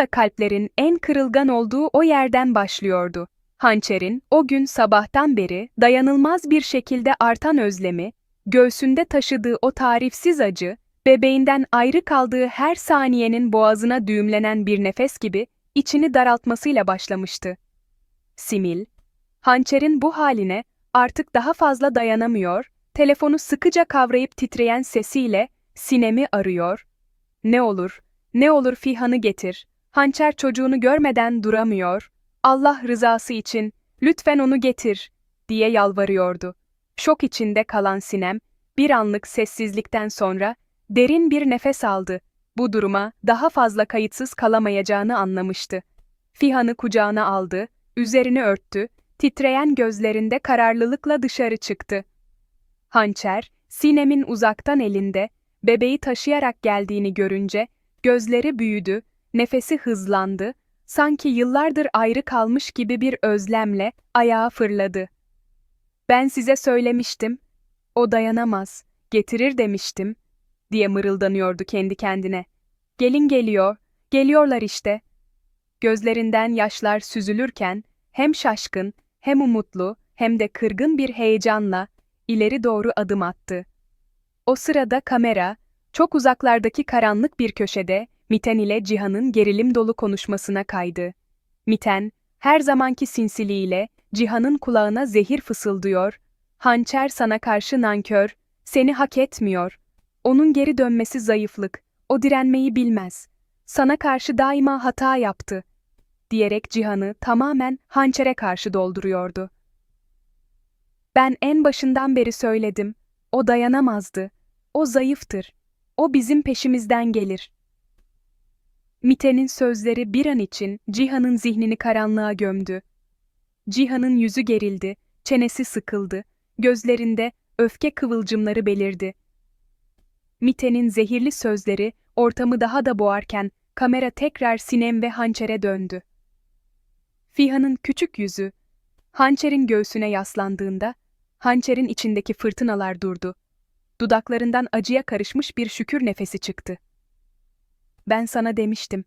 da kalplerin en kırılgan olduğu o yerden başlıyordu. Hançer'in o gün sabahtan beri dayanılmaz bir şekilde artan özlemi, göğsünde taşıdığı o tarifsiz acı, bebeğinden ayrı kaldığı her saniyenin boğazına düğümlenen bir nefes gibi içini daraltmasıyla başlamıştı. Simil, hançerin bu haline artık daha fazla dayanamıyor, telefonu sıkıca kavrayıp titreyen sesiyle sinemi arıyor. Ne olur, ne olur Fihan'ı getir. Hançer çocuğunu görmeden duramıyor. Allah rızası için lütfen onu getir diye yalvarıyordu. Şok içinde kalan Sinem bir anlık sessizlikten sonra derin bir nefes aldı. Bu duruma daha fazla kayıtsız kalamayacağını anlamıştı. Fihan'ı kucağına aldı, üzerini örttü, titreyen gözlerinde kararlılıkla dışarı çıktı. Hançer, Sinem'in uzaktan elinde, bebeği taşıyarak geldiğini görünce, gözleri büyüdü, nefesi hızlandı, sanki yıllardır ayrı kalmış gibi bir özlemle ayağa fırladı. Ben size söylemiştim, o dayanamaz, getirir demiştim, diye mırıldanıyordu kendi kendine. Gelin geliyor, geliyorlar işte. Gözlerinden yaşlar süzülürken, hem şaşkın, hem umutlu, hem de kırgın bir heyecanla ileri doğru adım attı. O sırada kamera, çok uzaklardaki karanlık bir köşede Miten ile Cihan'ın gerilim dolu konuşmasına kaydı. Miten, her zamanki sinsiliğiyle Cihan'ın kulağına zehir fısıldıyor, hançer sana karşı nankör, seni hak etmiyor, onun geri dönmesi zayıflık, o direnmeyi bilmez, sana karşı daima hata yaptı, diyerek Cihan'ı tamamen hançere karşı dolduruyordu. Ben en başından beri söyledim, o dayanamazdı, o zayıftır, o bizim peşimizden gelir. Mite'nin sözleri bir an için Cihan'ın zihnini karanlığa gömdü. Cihan'ın yüzü gerildi, çenesi sıkıldı, gözlerinde öfke kıvılcımları belirdi. Mite'nin zehirli sözleri ortamı daha da boğarken kamera tekrar Sinem ve Hançer'e döndü. Fihan'ın küçük yüzü, Hançer'in göğsüne yaslandığında, Hançer'in içindeki fırtınalar durdu. Dudaklarından acıya karışmış bir şükür nefesi çıktı. Ben sana demiştim.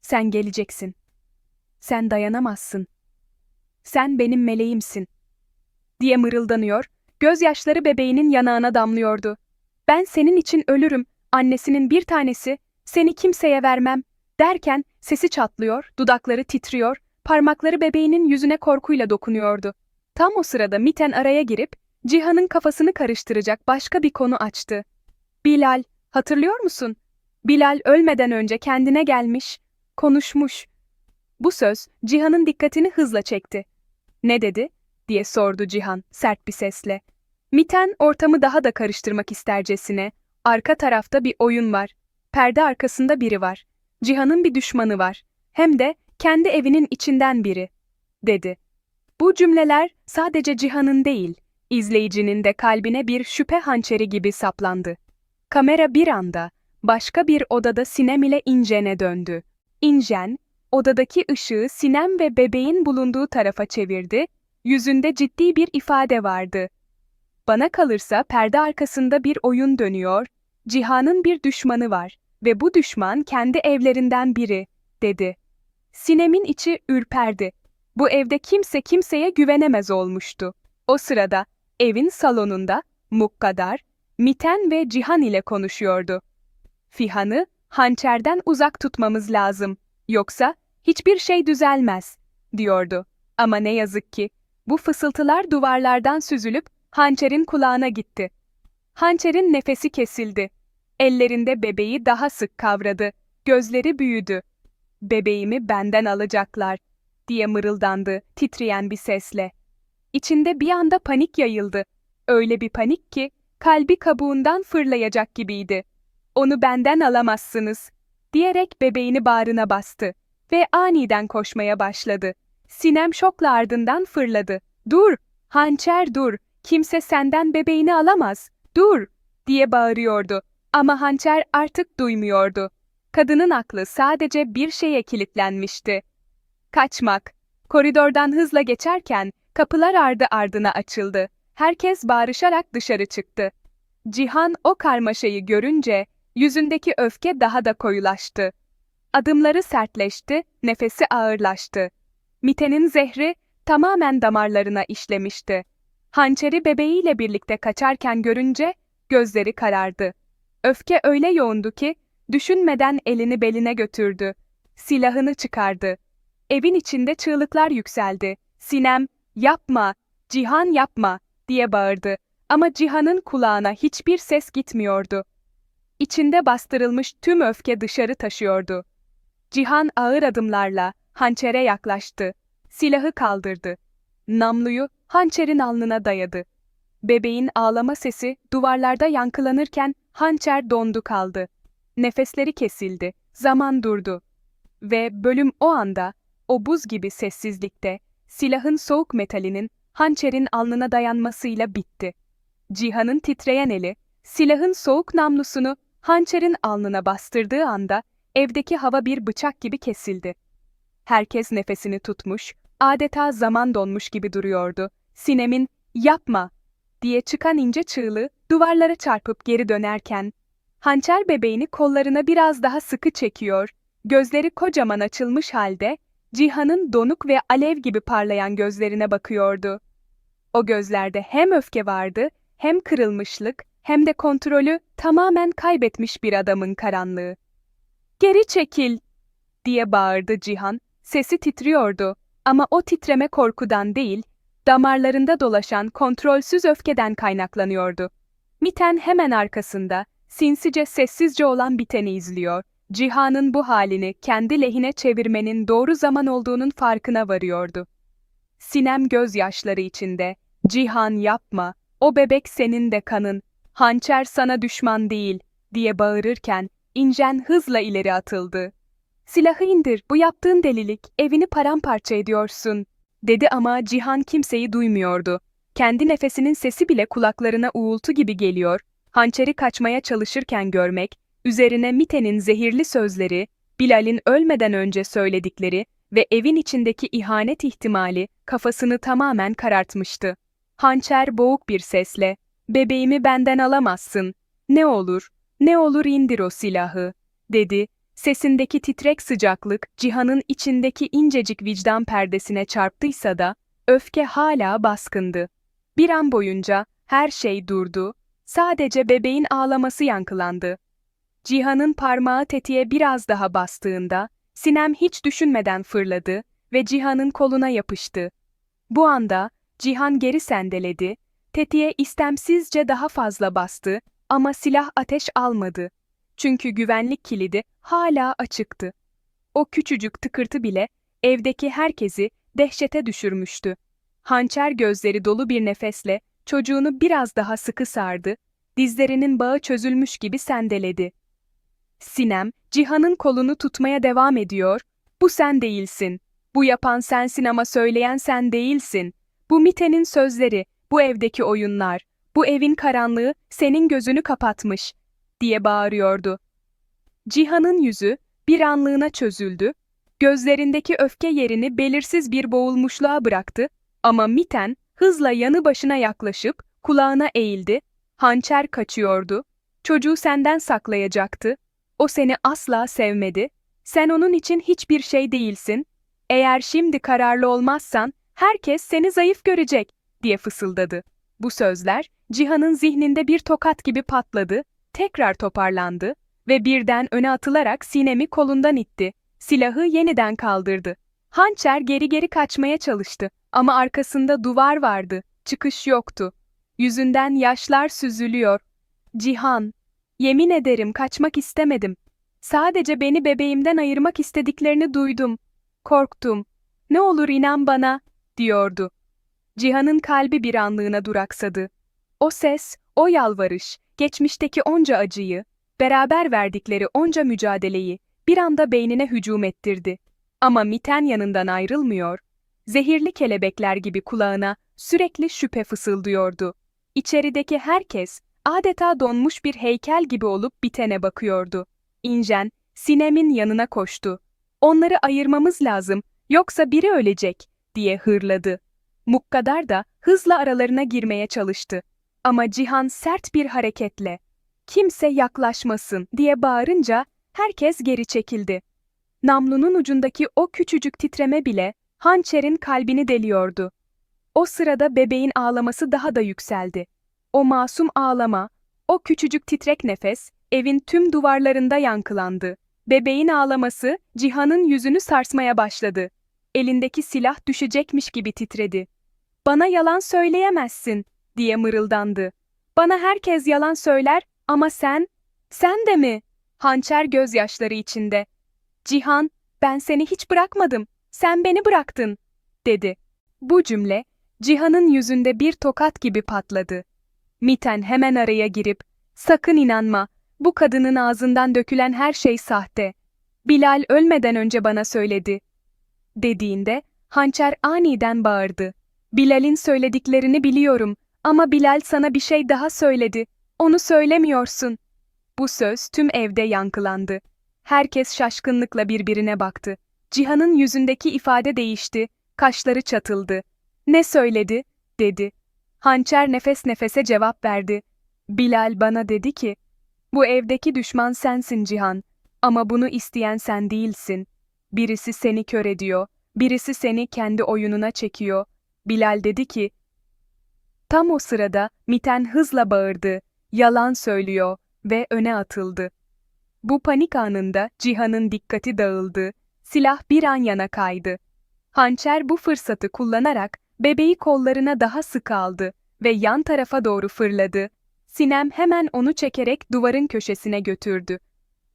Sen geleceksin. Sen dayanamazsın. Sen benim meleğimsin. Diye mırıldanıyor, gözyaşları bebeğinin yanağına damlıyordu. Ben senin için ölürüm, annesinin bir tanesi, seni kimseye vermem, derken sesi çatlıyor, dudakları titriyor, parmakları bebeğinin yüzüne korkuyla dokunuyordu. Tam o sırada Miten araya girip, Cihan'ın kafasını karıştıracak başka bir konu açtı. Bilal, hatırlıyor musun? Bilal ölmeden önce kendine gelmiş, konuşmuş. Bu söz Cihan'ın dikkatini hızla çekti. Ne dedi? diye sordu Cihan sert bir sesle. Miten ortamı daha da karıştırmak istercesine. Arka tarafta bir oyun var. Perde arkasında biri var. Cihan'ın bir düşmanı var. Hem de kendi evinin içinden biri, dedi. Bu cümleler sadece Cihan'ın değil, izleyicinin de kalbine bir şüphe hançeri gibi saplandı. Kamera bir anda, başka bir odada Sinem ile İncen'e döndü. İncen, odadaki ışığı Sinem ve bebeğin bulunduğu tarafa çevirdi, yüzünde ciddi bir ifade vardı. Bana kalırsa perde arkasında bir oyun dönüyor, Cihan'ın bir düşmanı var ve bu düşman kendi evlerinden biri, dedi. Sinem'in içi ürperdi. Bu evde kimse kimseye güvenemez olmuştu. O sırada evin salonunda Mukkadar, Miten ve Cihan ile konuşuyordu. Fihan'ı hançerden uzak tutmamız lazım. Yoksa hiçbir şey düzelmez, diyordu. Ama ne yazık ki bu fısıltılar duvarlardan süzülüp hançerin kulağına gitti. Hançerin nefesi kesildi. Ellerinde bebeği daha sık kavradı. Gözleri büyüdü. Bebeğimi benden alacaklar, diye mırıldandı titreyen bir sesle. İçinde bir anda panik yayıldı. Öyle bir panik ki kalbi kabuğundan fırlayacak gibiydi. Onu benden alamazsınız, diyerek bebeğini bağrına bastı ve aniden koşmaya başladı. Sinem şokla ardından fırladı. Dur, hançer dur, kimse senden bebeğini alamaz, dur, diye bağırıyordu. Ama hançer artık duymuyordu. Kadının aklı sadece bir şeye kilitlenmişti. Kaçmak. Koridordan hızla geçerken kapılar ardı ardına açıldı. Herkes bağırışarak dışarı çıktı. Cihan o karmaşayı görünce yüzündeki öfke daha da koyulaştı. Adımları sertleşti, nefesi ağırlaştı. Mite'nin zehri tamamen damarlarına işlemişti. Hançeri bebeğiyle birlikte kaçarken görünce gözleri karardı. Öfke öyle yoğundu ki düşünmeden elini beline götürdü. Silahını çıkardı. Evin içinde çığlıklar yükseldi. Sinem, yapma, Cihan yapma diye bağırdı. Ama Cihan'ın kulağına hiçbir ses gitmiyordu. İçinde bastırılmış tüm öfke dışarı taşıyordu. Cihan ağır adımlarla hançere yaklaştı. Silahı kaldırdı. Namluyu hançerin alnına dayadı. Bebeğin ağlama sesi duvarlarda yankılanırken hançer dondu kaldı. Nefesleri kesildi, zaman durdu. Ve bölüm o anda, o buz gibi sessizlikte, silahın soğuk metalinin hançerin alnına dayanmasıyla bitti. Cihan'ın titreyen eli, silahın soğuk namlusunu hançerin alnına bastırdığı anda evdeki hava bir bıçak gibi kesildi. Herkes nefesini tutmuş, adeta zaman donmuş gibi duruyordu. Sinem'in "Yapma!" diye çıkan ince çığlığı duvarlara çarpıp geri dönerken hançer bebeğini kollarına biraz daha sıkı çekiyor, gözleri kocaman açılmış halde Cihan'ın donuk ve alev gibi parlayan gözlerine bakıyordu. O gözlerde hem öfke vardı, hem kırılmışlık, hem de kontrolü tamamen kaybetmiş bir adamın karanlığı. Geri çekil! diye bağırdı Cihan, sesi titriyordu ama o titreme korkudan değil, damarlarında dolaşan kontrolsüz öfkeden kaynaklanıyordu. Miten hemen arkasında, sinsice sessizce olan biteni izliyor, Cihan'ın bu halini kendi lehine çevirmenin doğru zaman olduğunun farkına varıyordu. Sinem gözyaşları içinde, Cihan yapma, o bebek senin de kanın, hançer sana düşman değil, diye bağırırken, İncen hızla ileri atıldı. Silahı indir, bu yaptığın delilik, evini paramparça ediyorsun, dedi ama Cihan kimseyi duymuyordu. Kendi nefesinin sesi bile kulaklarına uğultu gibi geliyor, hançeri kaçmaya çalışırken görmek, üzerine Mite'nin zehirli sözleri, Bilal'in ölmeden önce söyledikleri ve evin içindeki ihanet ihtimali kafasını tamamen karartmıştı. Hançer boğuk bir sesle, bebeğimi benden alamazsın, ne olur, ne olur indir o silahı, dedi. Sesindeki titrek sıcaklık, Cihan'ın içindeki incecik vicdan perdesine çarptıysa da, öfke hala baskındı. Bir an boyunca her şey durdu, sadece bebeğin ağlaması yankılandı. Cihan'ın parmağı tetiğe biraz daha bastığında, Sinem hiç düşünmeden fırladı ve Cihan'ın koluna yapıştı. Bu anda, Cihan geri sendeledi, tetiğe istemsizce daha fazla bastı ama silah ateş almadı. Çünkü güvenlik kilidi hala açıktı. O küçücük tıkırtı bile evdeki herkesi dehşete düşürmüştü. Hançer gözleri dolu bir nefesle çocuğunu biraz daha sıkı sardı, dizlerinin bağı çözülmüş gibi sendeledi. Sinem, Cihan'ın kolunu tutmaya devam ediyor, bu sen değilsin, bu yapan sensin ama söyleyen sen değilsin, bu Mite'nin sözleri, bu evdeki oyunlar, bu evin karanlığı senin gözünü kapatmış, diye bağırıyordu. Cihan'ın yüzü bir anlığına çözüldü, gözlerindeki öfke yerini belirsiz bir boğulmuşluğa bıraktı ama Miten hızla yanı başına yaklaşıp kulağına eğildi, hançer kaçıyordu, çocuğu senden saklayacaktı, o seni asla sevmedi, sen onun için hiçbir şey değilsin, eğer şimdi kararlı olmazsan herkes seni zayıf görecek, diye fısıldadı. Bu sözler, Cihan'ın zihninde bir tokat gibi patladı, tekrar toparlandı ve birden öne atılarak Sinem'i kolundan itti. Silahı yeniden kaldırdı. Hançer geri geri kaçmaya çalıştı ama arkasında duvar vardı, çıkış yoktu. Yüzünden yaşlar süzülüyor. Cihan, yemin ederim kaçmak istemedim. Sadece beni bebeğimden ayırmak istediklerini duydum. Korktum. Ne olur inan bana, diyordu. Cihan'ın kalbi bir anlığına duraksadı. O ses, o yalvarış, geçmişteki onca acıyı, beraber verdikleri onca mücadeleyi bir anda beynine hücum ettirdi. Ama Miten yanından ayrılmıyor. Zehirli kelebekler gibi kulağına sürekli şüphe fısıldıyordu. İçerideki herkes adeta donmuş bir heykel gibi olup bitene bakıyordu. İnjen, Sinem'in yanına koştu. Onları ayırmamız lazım, yoksa biri ölecek, diye hırladı. Mukkadar da hızla aralarına girmeye çalıştı. Ama Cihan sert bir hareketle, kimse yaklaşmasın diye bağırınca herkes geri çekildi. namlunun ucundaki o küçücük titreme bile hançerin kalbini deliyordu. O sırada bebeğin ağlaması daha da yükseldi. O masum ağlama, o küçücük titrek nefes, evin tüm duvarlarında yankılandı. Bebeğin ağlaması, Cihan'ın yüzünü sarsmaya başladı. Elindeki silah düşecekmiş gibi titredi. Bana yalan söyleyemezsin, diye mırıldandı. Bana herkes yalan söyler ama sen, sen de mi? Hançer gözyaşları içinde. Cihan, ben seni hiç bırakmadım, sen beni bıraktın, dedi. Bu cümle, Cihan'ın yüzünde bir tokat gibi patladı. Miten hemen araya girip, sakın inanma, bu kadının ağzından dökülen her şey sahte. Bilal ölmeden önce bana söyledi. Dediğinde, hançer aniden bağırdı. Bilal'in söylediklerini biliyorum ama Bilal sana bir şey daha söyledi. Onu söylemiyorsun. Bu söz tüm evde yankılandı. Herkes şaşkınlıkla birbirine baktı. Cihan'ın yüzündeki ifade değişti, kaşları çatıldı. Ne söyledi? dedi. Hançer nefes nefese cevap verdi. Bilal bana dedi ki, bu evdeki düşman sensin Cihan. Ama bunu isteyen sen değilsin. Birisi seni kör ediyor, birisi seni kendi oyununa çekiyor. Bilal dedi ki, Tam o sırada Miten hızla bağırdı, yalan söylüyor ve öne atıldı. Bu panik anında Cihan'ın dikkati dağıldı, silah bir an yana kaydı. Hançer bu fırsatı kullanarak bebeği kollarına daha sık aldı ve yan tarafa doğru fırladı. Sinem hemen onu çekerek duvarın köşesine götürdü.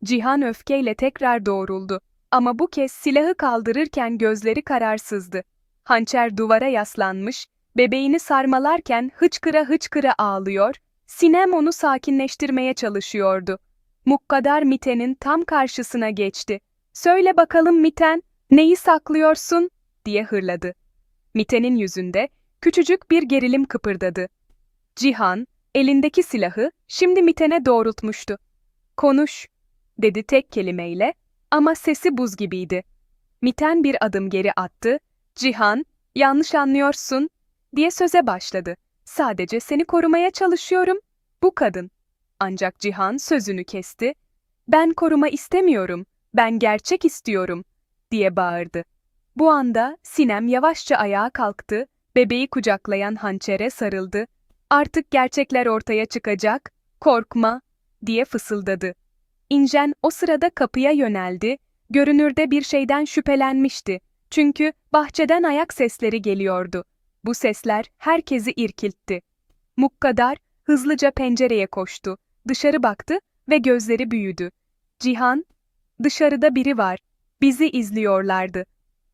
Cihan öfkeyle tekrar doğruldu ama bu kez silahı kaldırırken gözleri kararsızdı. Hançer duvara yaslanmış, bebeğini sarmalarken hıçkıra hıçkıra ağlıyor, Sinem onu sakinleştirmeye çalışıyordu. Mukkadar Miten'in tam karşısına geçti. Söyle bakalım Miten, neyi saklıyorsun? diye hırladı. Miten'in yüzünde küçücük bir gerilim kıpırdadı. Cihan, elindeki silahı şimdi Miten'e doğrultmuştu. Konuş, dedi tek kelimeyle ama sesi buz gibiydi. Miten bir adım geri attı, Cihan, yanlış anlıyorsun, diye söze başladı. Sadece seni korumaya çalışıyorum, bu kadın. Ancak Cihan sözünü kesti. Ben koruma istemiyorum, ben gerçek istiyorum, diye bağırdı. Bu anda Sinem yavaşça ayağa kalktı, bebeği kucaklayan hançere sarıldı. Artık gerçekler ortaya çıkacak, korkma, diye fısıldadı. İnjen o sırada kapıya yöneldi, görünürde bir şeyden şüphelenmişti. Çünkü bahçeden ayak sesleri geliyordu. Bu sesler herkesi irkiltti. Mukkadar hızlıca pencereye koştu, dışarı baktı ve gözleri büyüdü. Cihan, dışarıda biri var, bizi izliyorlardı,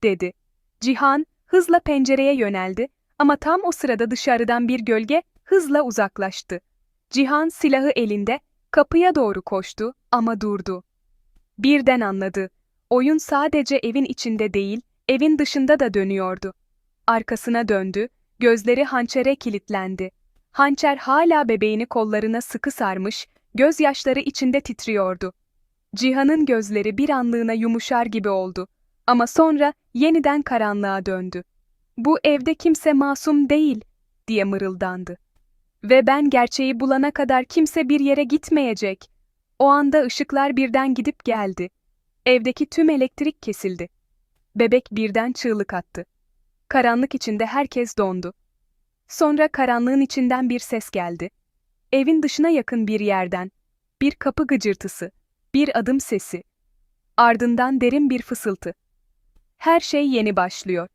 dedi. Cihan, hızla pencereye yöneldi ama tam o sırada dışarıdan bir gölge hızla uzaklaştı. Cihan silahı elinde, kapıya doğru koştu ama durdu. Birden anladı. Oyun sadece evin içinde değil, evin dışında da dönüyordu. Arkasına döndü, gözleri hançere kilitlendi. Hançer hala bebeğini kollarına sıkı sarmış, gözyaşları içinde titriyordu. Cihan'ın gözleri bir anlığına yumuşar gibi oldu. Ama sonra yeniden karanlığa döndü. Bu evde kimse masum değil, diye mırıldandı. Ve ben gerçeği bulana kadar kimse bir yere gitmeyecek. O anda ışıklar birden gidip geldi. Evdeki tüm elektrik kesildi. Bebek birden çığlık attı. Karanlık içinde herkes dondu. Sonra karanlığın içinden bir ses geldi. Evin dışına yakın bir yerden. Bir kapı gıcırtısı, bir adım sesi. Ardından derin bir fısıltı. Her şey yeni başlıyor.